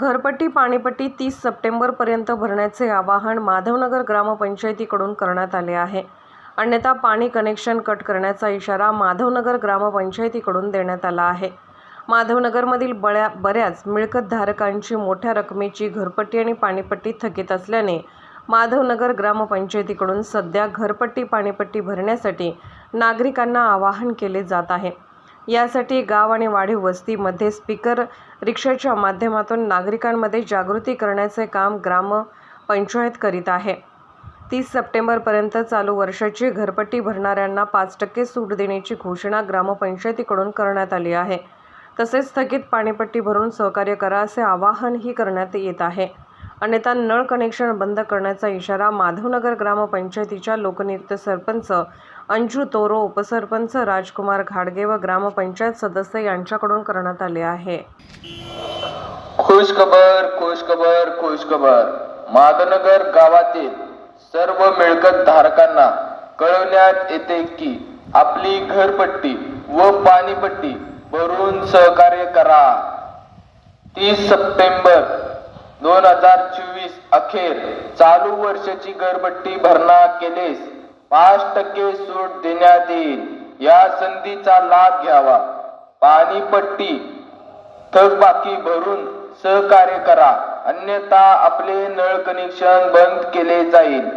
घरपट्टी पाणीपट्टी तीस सप्टेंबरपर्यंत भरण्याचे आवाहन माधवनगर ग्रामपंचायतीकडून करण्यात आले आहे. अन्यथा पाणी कनेक्शन कट करण्याचा इशारा माधवनगर ग्रामपंचायतीकडून देण्यात आला आहे. माधवनगरमधील बळ्या बऱ्याच मिळकतधारकांची मोठ्या रकमेची घरपट्टी आणि पाणीपट्टी थकीत असल्याने माधवनगर ग्रामपंचायतीकडून सध्या घरपट्टी पाणीपट्टी भरण्यासाठी नागरिकांना आवाहन केले जात आहे. यासाठी गाव आणि वाढीव वस्तीमध्ये स्पीकर रिक्षाच्या माध्यमातून नागरिकांमध्ये जागृती करण्याचे काम ग्रामपंचायत करीत आहे. तीस सप्टेंबरपर्यंत चालू वर्षाची घरपट्टी भरणाऱ्यांना पाच टक्के सूट देण्याची घोषणा ग्रामपंचायतीकडून करण्यात आली आहे. तसेच स्थगित पाणीपट्टी भरून सहकार्य करा असे आवाहनही करण्यात येत आहे. अन्यथा नळ कनेक्शन बंद करण्याचा इशारा माधवनगर ग्रामपंचायतीच्या लोकनियुक्त सरपंच अंजू तोरो उपसरपंच राजकुमार घाडगे व ग्रामपंचायत सदस्य यांच्याकडून करण्यात आले आहे. खुश खबर खुश खबर खुश खबर. माधवनगर गावातील सर्व मिळकत धारकांना कळवण्यात येते की आपली घरपट्टी व पाणीपट्टी भरून सहकार्य करा. तीस सप्टेंबर दोन हजार चोवीस अखेर चालू वर्षाची घरबट्टी भरणा केलेस. पाच टक्के सूट देण्यात येईल. या संधीचा लाभ घ्यावा. पाणीपट्टी थकबाकी भरून सहकार्य करा. अन्यथा आपले नळ कनेक्शन बंद केले जाईल.